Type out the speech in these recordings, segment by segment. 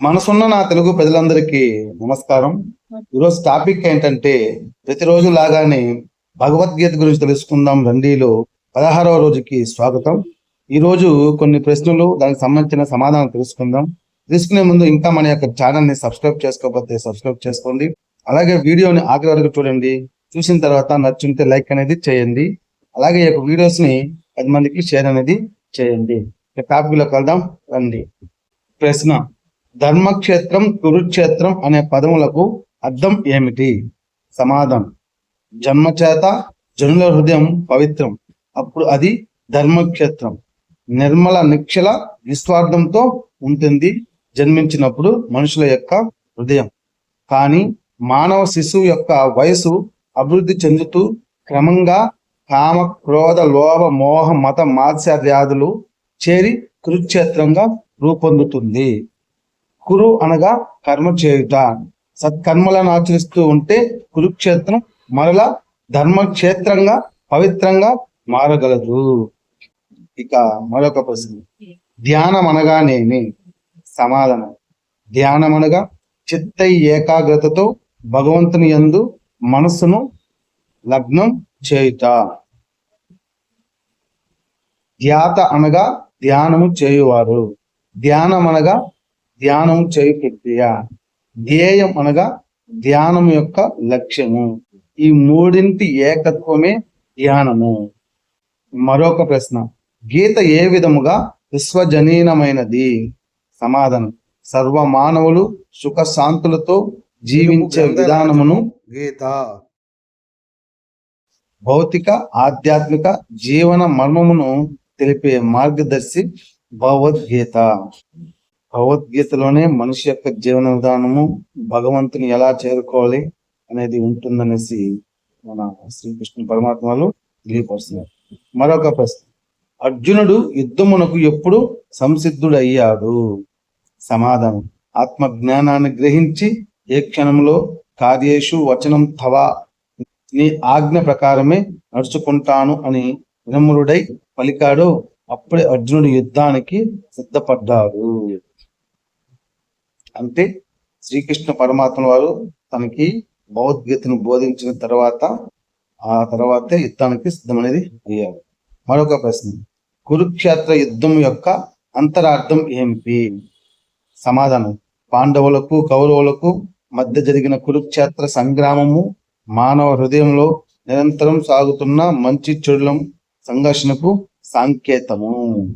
మనసున్న నా తెలుగు ప్రజలందరికీ నమస్కారం. ఈరోజు టాపిక్ ఏంటంటే ప్రతిరోజు లాగానే భగవద్గీత గురించి తెలుసుకుందాం. రండిలో పదహారవ రోజుకి స్వాగతం. ఈ రోజు కొన్ని ప్రశ్నలు దానికి సంబంధించిన సమాధానం తెలుసుకుందాం. తెలుసుకునే ముందు ఇంకా మన యొక్క ఛానల్ని సబ్స్క్రైబ్ చేసుకోకపోతే సబ్స్క్రైబ్ చేసుకోండి. అలాగే వీడియోని ఆఖరి వరకు చూడండి. చూసిన తర్వాత నచ్చుంటే లైక్ అనేది చేయండి. అలాగే ఈ యొక్క వీడియోస్ని పది మందికి షేర్ అనేది చేయండి. టాపిక్లో వెళ్దాం రండి. ప్రశ్న. ధర్మక్షేత్రం కురుక్షేత్రం అనే పదములకు అర్థం ఏమిటి? సమాధానం జన్మచేత జనుల హృదయం పవిత్రం. అప్పుడు అది ధర్మక్షేత్రం. నిర్మల నిక్షల నిస్వార్థంతో ఉంటుంది జన్మించినప్పుడు మనుషుల యొక్క హృదయం. కానీ మానవ శిశువు యొక్క వయసు అభివృద్ధి చెందుతూ క్రమంగా కామ క్రోధ లోభ మోహ మత వ్యాధులు చేరి కురుక్షేత్రంగా రూపొందుతుంది. కురు అనగా కర్మ చేయుట. సత్కర్మలను ఆచరిస్తూ ఉంటే కురుక్షేత్రం మరలా ధర్మక్షేత్రంగా పవిత్రంగా మారగలదు. ఇక మరొక ప్రశ్న. ధ్యానం అనగానేమి? సమాధానం. ధ్యానం అనగా చిత్త ఏకాగ్రతతో భగవంతుని యందు మనస్సును లగ్నం చేయుట. ధ్యాత అనగా ధ్యానము చేయువారు. ధ్యానం అనగా ధ్యానము చేయు ప్రక్రియ. ధ్యేయం అనగా ధ్యానం యొక్క లక్ష్యము. ఈ మూడింటి ఏకత్వమే ధ్యానము. మరొక ప్రశ్న. గీత ఏ విధముగా విశ్వజనీనమైనది? సమాధానం. సర్వ మానవులు సుఖ శాంతులతో జీవించే విధానమును గీత. భౌతిక ఆధ్యాత్మిక జీవన మర్మమును తెలిపే మార్గదర్శి భగవద్గీత. భగవద్గీతలోనే మనిషి యొక్క జీవన విధానము భగవంతుని ఎలా చేరుకోవాలి అనేది ఉంటుందనేసి మన శ్రీకృష్ణ పరమాత్మలు తెలియపరుస్తున్నారు. మరొక ప్రశ్న. అర్జునుడు యుద్ధమునకు ఎప్పుడు సంసిద్ధుడయ్యాడు? సమాధానం. ఆత్మ జ్ఞానాన్ని గ్రహించి ఏ క్షణంలో కార్యేషు వచనం తవా నీ ఆజ్ఞ ప్రకారమే నడుచుకుంటాను అని వినమ్రుడై పలికాడు అప్పుడే అర్జునుడు యుద్ధానికి సిద్ధపడ్డాడు. అంటే శ్రీకృష్ణ పరమాత్మ వారు తనకి భగవద్గీతను బోధించిన తర్వాత ఆ తర్వాతే యుద్ధానికి సిద్ధం అనేది అయ్యారు. మరొక ప్రశ్న. కురుక్షేత్ర యుద్ధం యొక్క అంతరార్థం ఏమిటి సమాధానం. పాండవులకు కౌరవులకు మధ్య జరిగిన కురుక్షేత్ర సంగ్రామము మానవ హృదయంలో నిరంతరం సాగుతున్న మంచి చెడుల సంఘర్షణకు సంకేతము.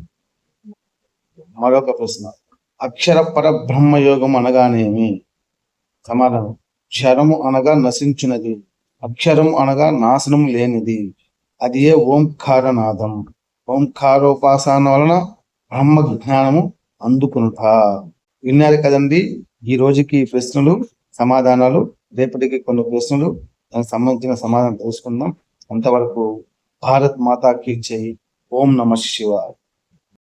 మరొక ప్రశ్న. అక్షర పరబ్రహ్మయోగం అనగానేమి? సమాధానం. క్షరము అనగా నశించినది అక్షరం అనగా నాశనం లేనిది. అది ఏ ఓంకారనాదం? ఓంకారోపాసన వలన బ్రహ్మ జ్ఞానము అందుకునుట. విన్నారు కదండి ఈ రోజుకి ప్రశ్నలు సమాధానాలు రేపటికి కొన్ని ప్రశ్నలు దానికి సంబంధించిన సమాధానం తెలుసుకుందాం. అంతవరకు భారత్ మాతాకి జై. ఓం నమ శివాయ.